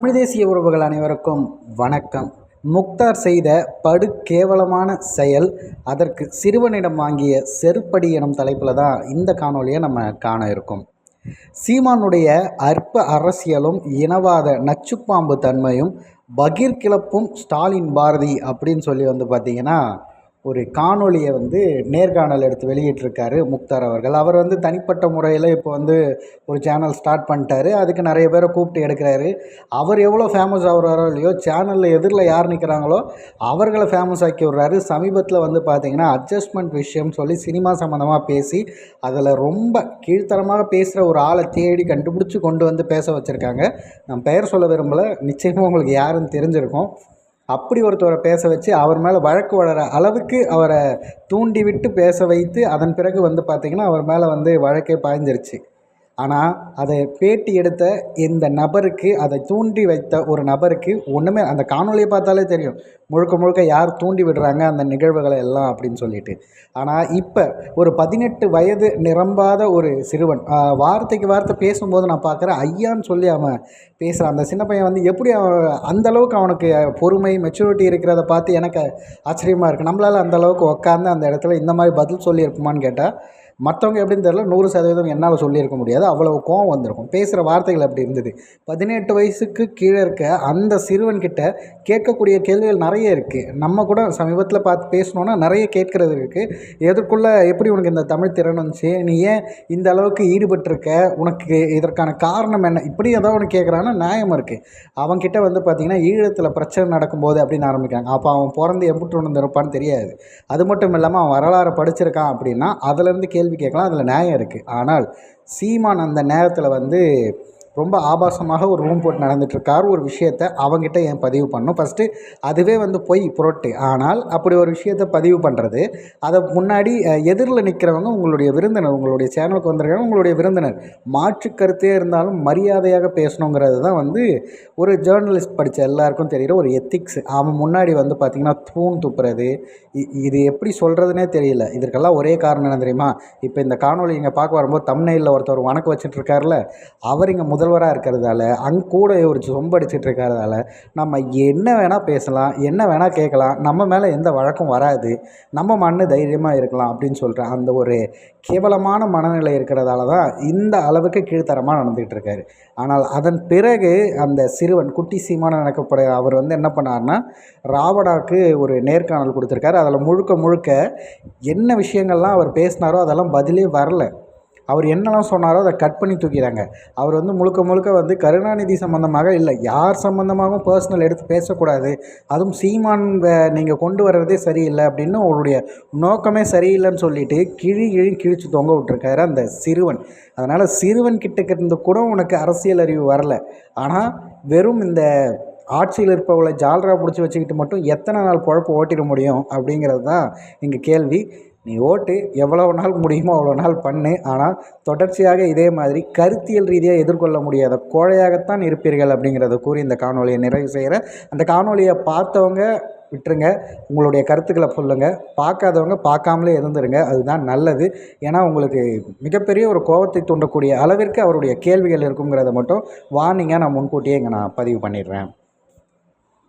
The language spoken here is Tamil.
தமிழ் தேசிய உறவுகள் அனைவருக்கும் வணக்கம். முக்தார் செய்த படு கேவலமான செயல் அதற்கு சிறுவனிடம் வாங்கிய செருப்படி எனும் தலைப்பில் தான் இந்த காணொலியை நம்ம காண இருக்கோம். சீமானுடைய அற்ப அரசியலும் இனவாத நச்சுப்பாம்பு தன்மையும் பகீர் கிளப்பும் ஸ்டாலின் பாரதி அப்படின்னு சொல்லி வந்து பார்த்திங்கன்னா ஒரு காணொலியை வந்து நேர்காணல் எடுத்து வெளியிட்டிருக்காரு முக்தார் அவர்கள். அவர் வந்து தனிப்பட்ட முறையில் இப்போ வந்து ஒரு சேனல் ஸ்டார்ட் பண்ணிட்டாரு. அதுக்கு நிறைய பேரை கூப்பிட்டு எடுக்கிறாரு. அவர் எவ்வளோ ஃபேமஸ் ஆகுறாரோ இல்லையோ சேனலில் எதிரில் யார் நிற்கிறாங்களோ அவர்களை ஃபேமஸ் ஆக்கி விட்றாரு. சமீபத்தில் வந்து பார்த்திங்கன்னா அட்ஜஸ்ட்மெண்ட் விஷயம் சொல்லி சினிமா சம்மந்தமாக பேசி அதில் ரொம்ப கீழ்த்தரமாக பேசுகிற ஒரு ஆளை தேடி கண்டுபிடிச்சி கொண்டு வந்து பேச வச்சுருக்காங்க. நான் பெயர் சொல்ல விரும்பலை. நிச்சயமாக உங்களுக்கு யாருன்னு தெரிஞ்சிருக்கும். அப்படி ஒருத்தரை பேச வச்சு அவர் மேலே வழக்கு வளர அளவுக்கு அவரை தூண்டிவிட்டு பேச வைத்து அதன் பிறகு வந்து பார்த்திங்கன்னா அவர் மேலே வந்து வழக்கே பாய்ஞ்சிருச்சு. ஆனால் அதை பேட்டி எடுத்த இந்த நபருக்கு அதை தூண்டி வைத்த ஒரு நபருக்கு ஒன்றுமே அந்த காணொலியை பார்த்தாலே தெரியும். முழுக்க முழுக்க யார் தூண்டி விடுறாங்க அந்த நிகழ்வுகளை எல்லாம் அப்படின்னு சொல்லிட்டு. ஆனால் இப்போ ஒரு பதினெட்டு வயது நிரம்பாத ஒரு சிறுவன் வார்த்தைக்கு வார்த்தை பேசும்போது நான் பார்க்குறேன் ஐயான்னு சொல்லி அவன் பேசுகிறான் அந்த சின்ன பையன் வந்து எப்படி அவன் அந்தளவுக்கு அவனுக்கு பொறுமை மெச்சூரிட்டி இருக்கிறத பார்த்து எனக்கு ஆச்சரியமாக இருக்குது நம்மளால் அந்தளவுக்கு உட்காந்து அந்த இடத்துல இந்த மாதிரி பதில் சொல்லியிருக்குமான்னு கேட்டால் மற்றவங்க எப்படின்னு தெரில நூறு சதவீதம் என்னால் சொல்லியிருக்க முடியாது. அவ்வளவு கோவம் வந்திருக்கும். பேசுகிற வார்த்தைகள் அப்படி இருந்தது. பதினெட்டு வயசுக்கு கீழே இருக்க அந்த சிறுவன்கிட்ட கேட்கக்கூடிய கேள்விகள் நிறைய இருக்குது நம்ம கூட சமீபத்தில் பார்த்து பேசணுன்னா நிறைய கேட்கறது இருக்குது எதற்குள்ளே எப்படி உனக்கு இந்த தமிழ் திறன் வந்துச்சு? நீ ஏன் இந்த அளவுக்கு ஈடுபட்டிருக்க? உனக்கு இதற்கான காரணம் என்ன? இப்படி ஏதோ ஒன்று கேட்குறான்னா நியாயம் இருக்குது அவன்கிட்ட வந்து பார்த்திங்கன்னா ஈழத்தில் பிரச்சனை நடக்கும்போது அப்படின்னு ஆரம்பிக்கிறாங்க. அப்போ அவன் பிறந்து எம்பிட்டு ஒன்று இருப்பான்னு தெரியாது. அது மட்டும் இல்லாமல் அவன் வரலாறு படிச்சிருக்கான் அப்படின்னா அதுலேருந்து கேள்வி கேள்வி கேட்கலாம் அதில் நியாயம் இருக்குது ஆனால் சீமான் அந்த நேரத்தில் வந்து ரொம்ப ஆபாசமாக ஒரு ரூம் போட்டு நடந்துட்டுருக்கார். ஒரு விஷயத்த அவங்ககிட்ட ஏன் பதிவு பண்ணும் ஃபஸ்ட்டு அதுவே வந்து பொய் புரட்டு. ஆனால் அப்படி ஒரு விஷயத்த பதிவு பண்ணுறது அதை முன்னாடி எதிரில் நிற்கிறவங்க உங்களுடைய விருந்தினர் உங்களுடைய சேனலுக்கு வந்திருக்காங்க உங்களுடைய விருந்தினர் மாற்று கருத்தே இருந்தாலும் மரியாதையாக பேசணுங்கிறது தான் வந்து ஒரு ஜேர்னலிஸ்ட் படித்த எல்லாருக்கும் தெரிகிற ஒரு எத்திக்ஸ் அவன் முன்னாடி வந்து பார்த்திங்கன்னா தூண் துப்புறது இது எப்படி சொல்கிறதுனே தெரியல. இதற்கெல்லாம் ஒரே காரணம் என்ன தெரியுமா? இப்போ இந்த காணொலி இங்கே பார்க்க வரும்போது தமிழ்நெல்லில் ஒருத்தர் வணக்கம் வச்சுட்டு இருக்காருல்ல அவர் இங்கே முதல் முதல்வராக இருக்கிறதால அங்கே கூட ஒரு சொம்படிச்சிட்டு இருக்கிறதால நம்ம என்ன வேணால் பேசலாம் என்ன வேணால் கேட்கலாம் நம்ம மேலே எந்த வழக்கம் வராது. நம்ம மண்ணு தைரியமாக இருக்கலாம் அப்படின்னு சொல்கிறேன் அந்த ஒரு கேவலமான மனநிலை இருக்கிறதால தான் இந்த அளவுக்கு கீழ்த்தரமாக நடந்துக்கிட்டு இருக்காரு. ஆனால் அதன் பிறகு அந்த சிறுவன் குட்டி சீமான நினைக்கப்பட அவர் வந்து என்ன பண்ணார்னா ராவடாவுக்கு ஒரு நேர்காணல் கொடுத்துருக்காரு. அதில் முழுக்க முழுக்க என்ன விஷயங்கள்லாம் அவர் பேசினாரோ அதெல்லாம் பதிலே வரல. அவர் என்னெல்லாம் சொன்னாரோ அதை கட் பண்ணி தூக்கிறாங்க. அவர் வந்து முழுக்க முழுக்க வந்து கருணாநிதி சம்மந்தமாக இல்லை யார் சம்மந்தமாகவும் பர்சனல் எடுத்து பேசக்கூடாது. அதுவும் சீமான் நீங்கள் கொண்டு வர்றதே சரியில்லை அப்படின்னு அவருடைய நோக்கமே சரியில்லைன்னு சொல்லிட்டு கிழி கிழி கிழிச்சு தொங்க விட்டுருக்காரு அந்த சிறுவன். அதனால் சிறுவன் கிட்ட இருந்து கூட உனக்கு அரசியல் அறிவு வரல. ஆனால் வெறும் இந்த ஆட்சியில் இருப்பவளை ஜால்ரா பிடிச்சி வச்சுக்கிட்டு மட்டும் எத்தனை நாள் குழப்பம் ஓட்டிட முடியும் அப்படிங்கிறது தான் எங்கள் கேள்வி. நீ ஓட்டு எவ்வளோ நாள் முடியுமோ அவ்வளோ நாள் பண்ணு. ஆனால் தொடர்ச்சியாக இதே மாதிரி கருத்தியல் ரீதியாக எதிர்கொள்ள முடியாத கோழையாகத்தான் இருப்பீர்கள் அப்படிங்கிறத கூறி இந்த காணொலியை நிறைவு செய்கிறேன் அந்த காணொலியை பார்த்தவங்க விட்டுருங்க. உங்களுடைய கருத்துக்களை சொல்லுங்கள் பார்க்காதவங்க பார்க்காமலே இருந்துருங்க. அதுதான் நல்லது. ஏன்னா உங்களுக்கு மிகப்பெரிய ஒரு கோபத்தை தூண்டக்கூடிய அளவிற்கு அவருடைய கேள்விகள் இருக்குங்கிறத மட்டும் வார்னிங்காக நான் முன்கூட்டியே இங்கே நான் பதிவு பண்ணிடுறேன்.